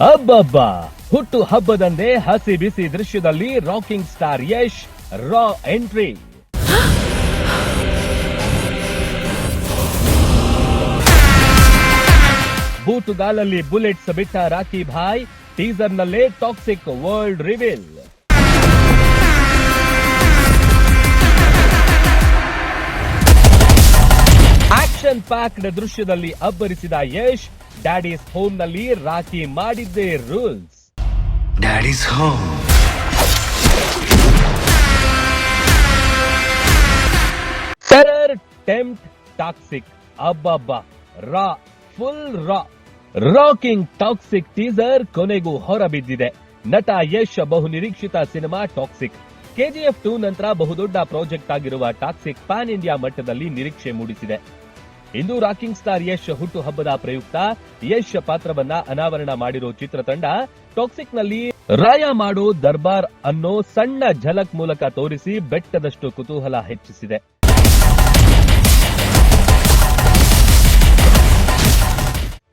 ಅಬ್ಬಬ್ಬಾ ಹುಟ್ಟು ಹಬ್ಬದಂದೇ ಹಸಿ ಬಿಸಿ ದೃಶ್ಯದಲ್ಲಿ rocking star Yash, raw entry. ಬೂಟುಗಾಲಲ್ಲಿ bullets ಬಿಟ್ಟ Rocky Bhai, ಟೀಸರ್ನಲ್ಲೇ Toxic world reveal. Action packed ದೃಶ್ಯದಲ್ಲಿ ಅಬ್ಬರಿಸಿದ ಯಶ್ ಡ್ಯಾಡೀಸ್ ಹೋಮ್ನಲ್ಲಿ ರಾಖಿ ಮಾಡಿದ್ದೇ rules daddy's home terror tempt Toxic ಅಬ್ಬಬ್ಬ. ರಾ full raw rocking toxic teaser ಕೊನೆಗೂ ಹೊರಬಿದ್ದಿದೆ. ನಟ ಯಶ್ ಬಹು ನಿರೀಕ್ಷಿತ ಸಿನಿಮಾ ಟಾಕ್ಸಿಕ್ ಕೆಜಿಎಫ್ ಟೂ ನಂತರ ಬಹುದೊಡ್ಡ ಪ್ರಾಜೆಕ್ಟ್ ಆಗಿರುವ ಟಾಕ್ಸಿಕ್ ಪ್ಯಾನ್ ಇಂಡಿಯಾ ಮಟ್ಟದಲ್ಲಿ ನಿರೀಕ್ಷೆ ಮೂಡಿಸಿದೆ. ಇಂದು ರಾಕಿಂಗ್ ಸ್ಟಾರ್ ಯಶ್ ಹುಟ್ಟುಹಬ್ಬದ ಪ್ರಯುಕ್ತ ಯಶ್ ಪಾತ್ರವನ್ನ ಅನಾವರಣ ಮಾಡಿರೋ ಚಿತ್ರತಂಡ ಟಾಕ್ಸಿಕ್ನಲ್ಲಿ ರಾಯ ಮಾಡೋ ದರ್ಬಾರ್ ಅನ್ನೋ ಸಣ್ಣ ಝಲಕ್ ಮೂಲಕ ತೋರಿಸಿ ಬೆಟ್ಟದಷ್ಟು ಕುತೂಹಲ ಹೆಚ್ಚಿಸಿದೆ.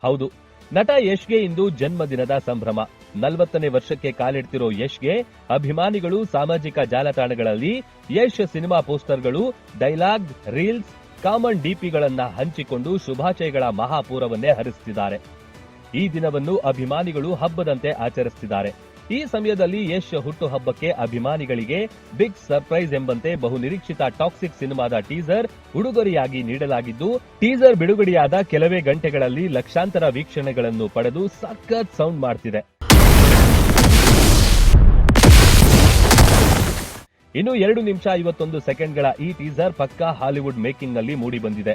ಹೌದು, ನಟ ಯಶ್ಗೆ ಇಂದು ಜನ್ಮದಿನದ ಸಂಭ್ರಮ. ನಲವತ್ತನೇ ವರ್ಷಕ್ಕೆ ಕಾಲಿಡ್ತಿರೋ ಯಶ್ಗೆ ಅಭಿಮಾನಿಗಳು ಸಾಮಾಜಿಕ ಜಾಲತಾಣಗಳಲ್ಲಿ ಯಶ್ ಸಿನಿಮಾ ಪೋಸ್ಟರ್ಗಳು, ಡೈಲಾಗ್, ರೀಲ್ಸ್ ಕಾಮನ್ ಡಿಪಿಗಳನ್ನ ಹಂಚಿಕೊಂಡು ಶುಭಾಶಯಗಳ ಮಹಾಪೂರವನ್ನೇ ಹರಿಸುತ್ತಿದ್ದಾರೆ ಈ ದಿನವನ್ನು ಅಭಿಮಾನಿಗಳು ಹಬ್ಬದಂತೆ ಆಚರಿಸುತ್ತಿದ್ದಾರೆ ಈ ಸಮಯದಲ್ಲಿ ಯಶ್ ಹುಟ್ಟುಹಬ್ಬಕ್ಕೆ ಅಭಿಮಾನಿಗಳಿಗೆ ಬಿಗ್ ಸರ್ಪ್ರೈಸ್ ಎಂಬಂತೆ ಬಹು ನಿರೀಕ್ಷಿತ ಟಾಕ್ಸಿಕ್ ಸಿನಿಮಾದ ಟೀಸರ್ ಉಡುಗೊರೆಯಾಗಿ ನೀಡಲಾಗಿದ್ದು, ಟೀಸರ್ ಬಿಡುಗಡೆಯಾದ ಕೆಲವೇ ಗಂಟೆಗಳಲ್ಲಿ ಲಕ್ಷಾಂತರ ವೀಕ್ಷಣೆಗಳನ್ನು ಪಡೆದು ಸಖತ್ ಸೌಂಡ್ ಮಾಡ್ತಿದೆ. ಇನ್ನು ಎರಡು ನಿಮಿಷ ಐವತ್ತೊಂದು ಸೆಕೆಂಡ್ಗಳ ಈ ಟೀಸರ್ ಪಕ್ಕಾ ಹಾಲಿವುಡ್ ಮೇಕಿಂಗ್ನಲ್ಲಿ ಮೂಡಿಬಂದಿದೆ.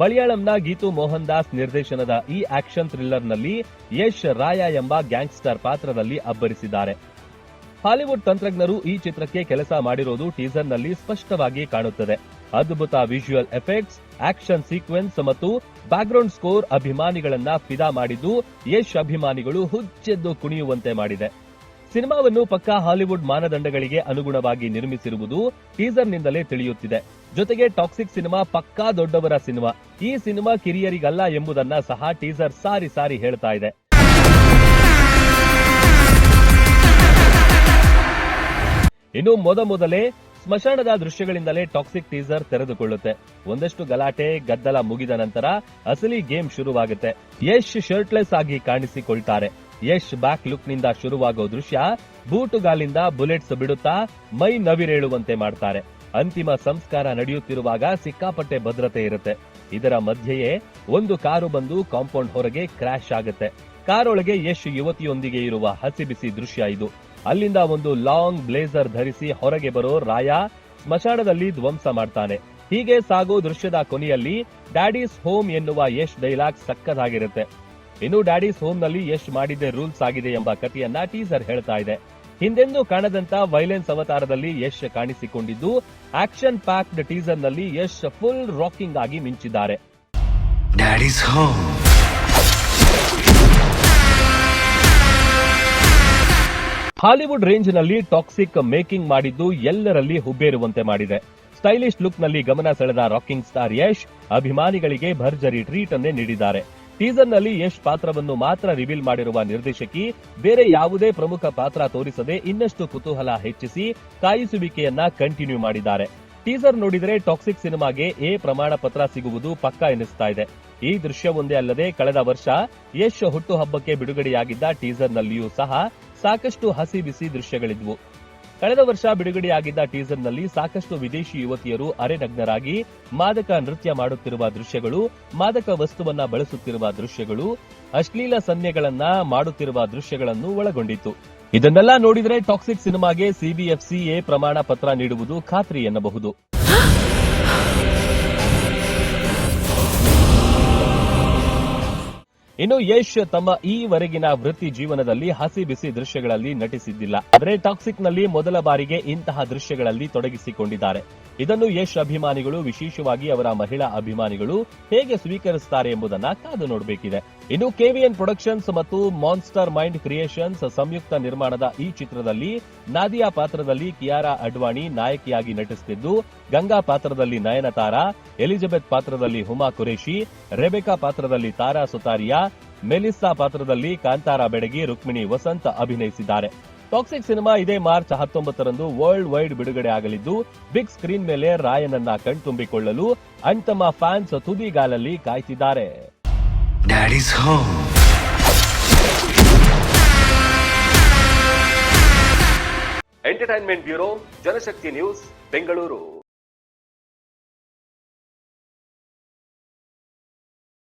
ಮಲಯಾಳಂನ ಗೀತು ಮೋಹನ್ ದಾಸ್ ನಿರ್ದೇಶನದ ಈ ಆಕ್ಷನ್ ಥ್ರಿಲ್ಲರ್ನಲ್ಲಿ ಯಶ್ ರಾಯ ಎಂಬ ಗ್ಯಾಂಗ್ಸ್ಟರ್ ಪಾತ್ರದಲ್ಲಿ ಅಬ್ಬರಿಸಿದ್ದಾರೆ. ಹಾಲಿವುಡ್ ತಂತ್ರಜ್ಞರು ಈ ಚಿತ್ರಕ್ಕೆ ಕೆಲಸ ಮಾಡಿರೋದು ಟೀಸರ್ನಲ್ಲಿ ಸ್ಪಷ್ಟವಾಗಿ ಕಾಣುತ್ತದೆ. ಅದ್ಭುತ ವಿಜುವಲ್ ಎಫೆಕ್ಟ್ಸ್, ಆಕ್ಷನ್ ಸೀಕ್ವೆನ್ಸ್ ಮತ್ತು ಬ್ಯಾಕ್ಗ್ರೌಂಡ್ ಸ್ಕೋರ್ ಅಭಿಮಾನಿಗಳನ್ನ ಫಿದಾ ಮಾಡಿದ್ದು, ಯಶ್ ಅಭಿಮಾನಿಗಳು ಹುಚ್ಚೆದ್ದು ಕುಣಿಯುವಂತೆ ಮಾಡಿದೆ. ಸಿನಿಮಾವನ್ನು ಪಕ್ಕಾ ಹಾಲಿವುಡ್ ಮಾನದಂಡಗಳಿಗೆ ಅನುಗುಣವಾಗಿ ನಿರ್ಮಿಸಿರುವುದು ಟೀಸರ್ನಿಂದಲೇ ತಿಳಿಯುತ್ತಿದೆ. ಜೊತೆಗೆ ಟಾಕ್ಸಿಕ್ ಸಿನಿಮಾ ಪಕ್ಕಾ ದೊಡ್ಡವರ ಸಿನಿಮಾ. ಈ ಸಿನಿಮಾ ಕಿರಿಯರಿಗಲ್ಲ ಎಂಬುದನ್ನ ಸಹ ಟೀಸರ್ ಸಾರಿ ಸಾರಿ ಹೇಳ್ತಾ ಇದೆ. ಇನ್ನು ಮೊದಮೊದಲೇ ಸ್ಮಶಾನದ ದೃಶ್ಯಗಳಿಂದಲೇ ಟಾಕ್ಸಿಕ್ ಟೀಸರ್ ತೆರೆದುಕೊಳ್ಳುತ್ತೆ. ಒಂದಷ್ಟು ಗಲಾಟೆ, ಗದ್ದಲ ಮುಗಿದ ನಂತರ ಅಸಲಿ ಗೇಮ್ ಶುರುವಾಗುತ್ತೆ. ಯಶ್ ಶರ್ಟ್ಲೆಸ್ ಆಗಿ ಕಾಣಿಸಿಕೊಳ್ತಾರೆ. ಯಶ್ ಬ್ಯಾಕ್ ಲುಕ್ನಿಂದ ಶುರುವಾಗೋ ದೃಶ್ಯ, ಬೂಟುಗಾಲಿಂದ ಬುಲೆಟ್ಸ್ ಬಿಡುತ್ತಾ ಮೈ ನವಿರೇಳುವಂತೆ ಮಾಡ್ತಾರೆ. ಅಂತಿಮ ಸಂಸ್ಕಾರ ನಡೆಯುತ್ತಿರುವಾಗ ಸಿಕ್ಕಾಪಟ್ಟೆ ಭದ್ರತೆ ಇರುತ್ತೆ. ಇದರ ಮಧ್ಯೆಯೇ ಒಂದು ಕಾರು ಬಂದು ಕಾಂಪೌಂಡ್ ಹೊರಗೆ ಕ್ರ್ಯಾಶ್ ಆಗುತ್ತೆ. ಕಾರೊಳಗೆ ಯಶ್ ಯುವತಿಯೊಂದಿಗೆ ಇರುವ ಹಸಿಬಿಸಿ ದೃಶ್ಯ ಇದು. ಅಲ್ಲಿಂದ ಒಂದು ಲಾಂಗ್ ಬ್ಲೇಸರ್ ಧರಿಸಿ ಹೊರಗೆ ಬರೋ ರಾಯ ಸ್ಮಶಾನದಲ್ಲಿ ಧ್ವಂಸ ಮಾಡ್ತಾನೆ. ಹೀಗೆ ಸಾಗೋ ದೃಶ್ಯದ ಕೊನೆಯಲ್ಲಿ, ಡ್ಯಾಡೀಸ್ ಹೋಮ್ ಎನ್ನುವ ಯಶ್ ಡೈಲಾಗ್ ಸಕ್ಕದಾಗಿರುತ್ತೆ. ಇನ್ನು ಡ್ಯಾಡೀಸ್ ಹೋಮ್ನಲ್ಲಿ ಯಶ್ ಮಾಡಿದ್ದೆ ರೂಲ್ಸ್ ಆಗಿದೆ ಎಂಬ ಕಥೆಯನ್ನ ಟೀಸರ್ ಹೇಳ್ತಾ ಇದೆ. ಹಿಂದೆಂದು ಕಾಣದಂತ ವೈಲೆನ್ಸ್ ಅವತಾರದಲ್ಲಿ ಯಶ್ ಕಾಣಿಸಿಕೊಂಡಿದ್ದು ಆಕ್ಷನ್ ಪ್ಯಾಕ್ಡ್ ಟೀಸರ್ನಲ್ಲಿ ಯಶ್ ಫುಲ್ ರಾಕಿಂಗ್ ಆಗಿ ಮಿಂಚಿದ್ದಾರೆ. ಹಾಲಿವುಡ್ ರೇಂಜ್ನಲ್ಲಿ ಟಾಕ್ಸಿಕ್ ಮೇಕಿಂಗ್ ಮಾಡಿದ್ದು ಎಲ್ಲರಲ್ಲಿ ಹುಬ್ಬೇರುವಂತೆ ಮಾಡಿದೆ. ಸ್ಟೈಲಿಶ್ ಲುಕ್ನಲ್ಲಿ ಗಮನ ಸೆಳೆದ ರಾಕಿಂಗ್ ಸ್ಟಾರ್ ಯಶ್ ಅಭಿಮಾನಿಗಳಿಗೆ ಭರ್ಜರಿ ಟ್ರೀಟ್ ಅನ್ನೇ ನೀಡಿದ್ದಾರೆ. ಟೀಸರ್ನಲ್ಲಿ ಯಶ್ ಪಾತ್ರವನ್ನು ಮಾತ್ರ ರಿವೀಲ್ ಮಾಡಿರುವ ನಿರ್ದೇಶಕಿ ಬೇರೆ ಯಾವುದೇ ಪ್ರಮುಖ ಪಾತ್ರ ತೋರಿಸದೆ ಇನ್ನಷ್ಟು ಕುತೂಹಲ ಹೆಚ್ಚಿಸಿ ಕಾಯಿಸುವಿಕೆಯನ್ನ ಕಂಟಿನ್ಯೂ ಮಾಡಿದ್ದಾರೆ. ಟೀಸರ್ ನೋಡಿದರೆ ಟಾಕ್ಸಿಕ್ ಸಿನಿಮಾಗೆ ಎ ಪ್ರಮಾಣ ಪತ್ರ ಸಿಗುವುದು ಪಕ್ಕಾ ಎನಿಸ್ತಾ ಇದೆ. ಈ ದೃಶ್ಯವೊಂದೇ ಅಲ್ಲದೆ ಕಳೆದ ವರ್ಷ ಯಶ್ ಹುಟ್ಟುಹಬ್ಬಕ್ಕೆ ಬಿಡುಗಡೆಯಾಗಿದ್ದ ಟೀಸರ್ನಲ್ಲಿಯೂ ಸಹ ಸಾಕಷ್ಟು ಹಸಿ ಬಿಸಿ ದೃಶ್ಯಗಳಿದ್ವು. ಕಳೆದ ವರ್ಷ ಬಿಡುಗಡೆಯಾಗಿದ್ದ ಟೀಸರ್ನಲ್ಲಿ ಸಾಕಷ್ಟು ವಿದೇಶಿ ಯುವತಿಯರು ಅರೆನಗ್ನರಾಗಿ ಮಾದಕ ನೃತ್ಯ ಮಾಡುತ್ತಿರುವ ದೃಶ್ಯಗಳು, ಮಾದಕ ವಸ್ತುವನ್ನ ಬಳಸುತ್ತಿರುವ ದೃಶ್ಯಗಳು, ಅಶ್ಲೀಲ ಸನ್ನೆಗಳನ್ನ ಮಾಡುತ್ತಿರುವ ದೃಶ್ಯಗಳನ್ನು ಒಳಗೊಂಡಿತ್ತು. ಇದನ್ನೆಲ್ಲ ನೋಡಿದರೆ ಟಾಕ್ಸಿಕ್ ಸಿನಿಮಾಗೆ ಸಿಬಿಎಫ್ಸಿ ಎ ಪ್ರಮಾಣ ಪತ್ರ ನೀಡುವುದು ಖಾತ್ರಿ ಎನ್ನಬಹುದು. ಇನ್ನು ಯಶ್ ತಮ್ಮ ಈವರೆಗಿನ ವೃತ್ತಿ ಜೀವನದಲ್ಲಿ ಹಸಿ ಬಿಸಿ ದೃಶ್ಯಗಳಲ್ಲಿ ನಟಿಸಿದ್ದಿಲ್ಲ. ಆದರೆ ಟಾಕ್ಸಿಕ್ನಲ್ಲಿ ಮೊದಲ ಬಾರಿಗೆ ಇಂತಹ ದೃಶ್ಯಗಳಲ್ಲಿ ತೊಡಗಿಸಿಕೊಂಡಿದ್ದಾರೆ. ಇದನ್ನು ಯಶ್ ಅಭಿಮಾನಿಗಳು, ವಿಶೇಷವಾಗಿ ಅವರ ಮಹಿಳಾ ಅಭಿಮಾನಿಗಳು ಹೇಗೆ ಸ್ವೀಕರಿಸುತ್ತಾರೆ ಎಂಬುದನ್ನ ಕಾದು ನೋಡಬೇಕಿದೆ. ಇನ್ನು ಕೆವಿಎನ್ ಪ್ರೊಡಕ್ಷನ್ಸ್ ಮತ್ತು ಮಾನ್ಸ್ಟರ್ ಮೈಂಡ್ ಕ್ರಿಯೇಷನ್ಸ್ ಸಂಯುಕ್ತ ನಿರ್ಮಾಣದ ಈ ಚಿತ್ರದಲ್ಲಿ ನಾದಿಯಾ ಪಾತ್ರದಲ್ಲಿ ಕಿಯಾರಾ ಅಡ್ವಾಣಿ ನಾಯಕಿಯಾಗಿ ನಟಿಸುತ್ತಿದ್ದು ಗಂಗಾ ಪಾತ್ರದಲ್ಲಿ ನಯನತಾರಾ, ಎಲಿಜಬೆತ್ ಪಾತ್ರದಲ್ಲಿ ಹುಮಾ ಕುರೇಶಿ ರೆಬೆಕಾ ಪಾತ್ರದಲ್ಲಿ ತಾರಾ ಸುತಾರಿಯಾ ಮೆಲಿಸಾ ಪಾತ್ರದಲ್ಲಿ ಕಾಂತಾರ ಬೆಡಗಿ ರುಕ್ಮಿಣಿ ವಸಂತ ಅಭಿನಯಿಸಿದ್ದಾರೆ. ಟಾಕ್ಸಿಕ್ ಸಿನಿಮಾ ಇದೇ ಮಾರ್ಚ್ ಹತ್ತೊಂಬತ್ತರಂದು ವರ್ಲ್ಡ್ ವೈಡ್ ಬಿಡುಗಡೆ ಆಗಲಿದ್ದು ಬಿಗ್ ಸ್ಕ್ರೀನ್ ಮೇಲೆ ರಾಯನನ್ನ ಕಣ್ತುಂಬಿಕೊಳ್ಳಲು ಅಂತಮ ಫ್ಯಾನ್ಸ್ ತುದಿಗಾಲಲ್ಲಿ ಕಾಯ್ತಿದ್ದಾರೆ. Entertainment bureau Janashakti news Bengaluru